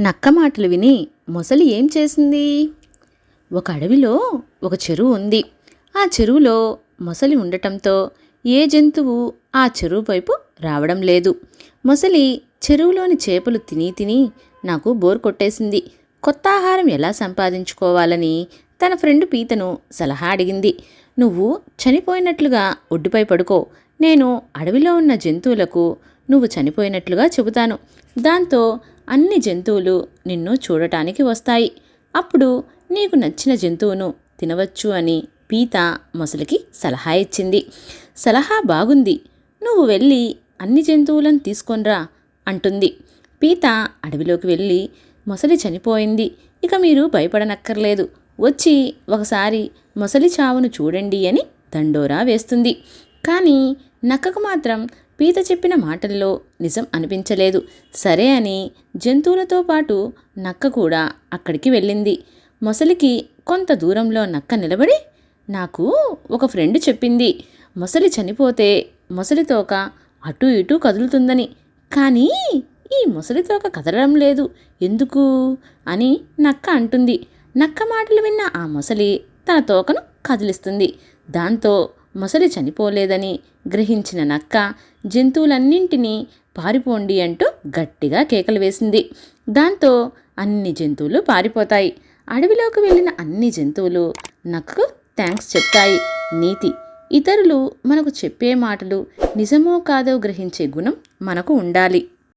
నక్క మాటలు విని మొసలి ఏం చేసింది? ఒక అడవిలో ఒక చెరువు ఉంది. ఆ చెరువులో మొసలి ఉండటంతో ఏ జంతువు ఆ చెరువు వైపు రావడం లేదు. మొసలి చెరువులోని చేపలు తిని తిని నాకు బోర్ కొట్టేసింది. కొత్త ఆహారం ఎలా సంపాదించుకోవాలని తన ఫ్రెండ్ పీతను సలహా అడిగింది. నువ్వు చనిపోయినట్లుగా ఒడ్డుపై పడుకో. నేను అడవిలో ఉన్న జంతువులకు నువ్వు చనిపోయినట్లుగా చెబుతాను. దాంతో అన్ని జంతువులు నిన్ను చూడటానికి వస్తాయి. అప్పుడు నీకు నచ్చిన జంతువును తినవచ్చు అని పీత మొసలికి సలహా ఇచ్చింది. సలహా బాగుంది. నువ్వు వెళ్ళి అన్ని జంతువులను తీసుకొనిరా అంటుంది. పీత అడవిలోకి వెళ్ళి మొసలి చనిపోయింది. ఇక మీరు భయపడనక్కర్లేదు. వచ్చి ఒకసారి మొసలి చావును చూడండి అని దండోరా వేస్తుంది. కానీ నక్కకు మాత్రం పీత చెప్పిన మాటల్లో నిజం అనిపించలేదు. సరే అని జంతువులతో పాటు నక్క కూడా అక్కడికి వెళ్ళింది. మొసలికి కొంత దూరంలో నక్క నిలబడి నాకు ఒక ఫ్రెండ్ చెప్పింది. మొసలి చనిపోతే మొసలి తోక అటు ఇటు కదులుతుందని. కానీ ఈ మొసలి తోక కదలడం లేదు. ఎందుకు? అని నక్క అంటుంది. నక్క మాటలు విన్న ఆ మొసలి తన తోకను కదిలిస్తుంది. దాంతో మొసలి చనిపోలేదని గ్రహించిన నక్క జంతువులన్నింటినీ పారిపోండి అంటూ గట్టిగా కేకలు వేసింది. దాంతో అన్ని జంతువులు పారిపోతాయి. అడవిలోకి వెళ్ళిన అన్ని జంతువులు నక్కకు థ్యాంక్స్ చెప్తాయి. నీతి ఇతరులు మనకు చెప్పే మాటలు నిజమో కాదో గ్రహించే గుణం మనకు ఉండాలి.